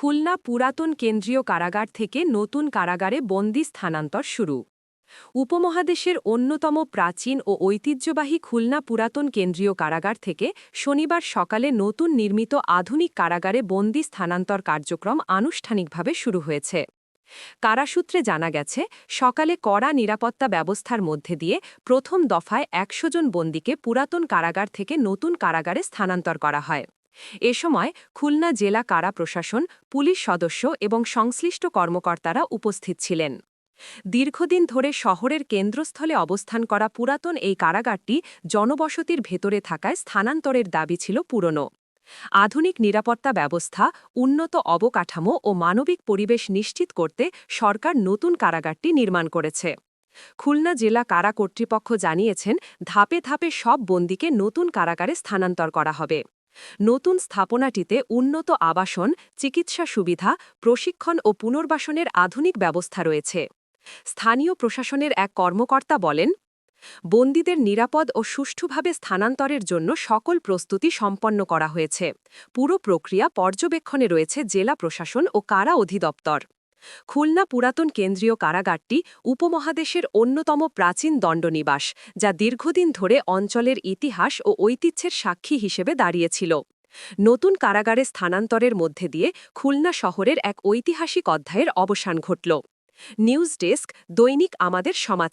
খুলনা পুরাতন কেন্দ্রীয় কারাগার থেকে নতুন কারাগারে বন্দি স্থানান্তর শুরু। উপমহাদেশের অন্যতম প্রাচীন ও ঐতিহ্যবাহী খুলনা পুরাতন কেন্দ্রীয় কারাগার থেকে শনিবার সকালে নতুন নির্মিত আধুনিক কারাগারে বন্দি স্থানান্তর কার্যক্রম আনুষ্ঠানিকভাবে শুরু হয়েছে। কারাসূত্রে জানা গেছে, সকালে কড়া নিরাপত্তা ব্যবস্থার মধ্যে দিয়ে প্রথম দফায় একশো জন বন্দীকে পুরাতন কারাগার থেকে নতুন কারাগারে স্থানান্তর করা হয়। এ সময় খুলনা জেলা কারা প্রশাসন, পুলিশ সদস্য এবং সংশ্লিষ্ট কর্মকর্তারা উপস্থিত ছিলেন। দীর্ঘদিন ধরে শহরের কেন্দ্রস্থলে অবস্থান করা পুরাতন এই কারাগারটি জনবসতির ভেতরে থাকায় স্থানান্তরের দাবি ছিল পুরনো। আধুনিক নিরাপত্তা ব্যবস্থা, উন্নত অবকাঠামো ও মানবিক পরিবেশ নিশ্চিত করতে সরকার নতুন কারাগারটি নির্মাণ করেছে। খুলনা জেলা কারা কর্তৃপক্ষ জানিয়েছেন, ধাপে ধাপে সব বন্দীকে নতুন কারাগারে স্থানান্তর করা হবে। নতুন স্থাপনাটিতে উন্নত আবাসন, চিকিৎসা সুবিধা, প্রশিক্ষণ ও পুনর্বাসনের আধুনিক ব্যবস্থা রয়েছে। স্থানীয় প্রশাসনের এক কর্মকর্তা বলেন, বন্দীদের নিরাপদ ও সুষ্ঠুভাবে স্থানান্তরের জন্য সকল প্রস্তুতি সম্পন্ন করা হয়েছে। পুরো প্রক্রিয়া পর্যবেক্ষণে রয়েছে জেলা প্রশাসন ও কারা অধিদপ্তর। খুলনা পুরাতন কেন্দ্রীয় কারাগারটি উপমহাদেশের অন্যতম প্রাচীন দণ্ডনিবাস, যা দীর্ঘদিন ধরে অঞ্চলের ইতিহাস ও ঐতিহ্যের সাক্ষী হিসেবে দাঁড়িয়েছিল। নতুন কারাগারে স্থানান্তরের মধ্যে দিয়ে খুলনা শহরের এক ঐতিহাসিক অধ্যায়ের অবসান ঘটল। নিউজ ডেস্ক, দৈনিক আমাদের সমাজ।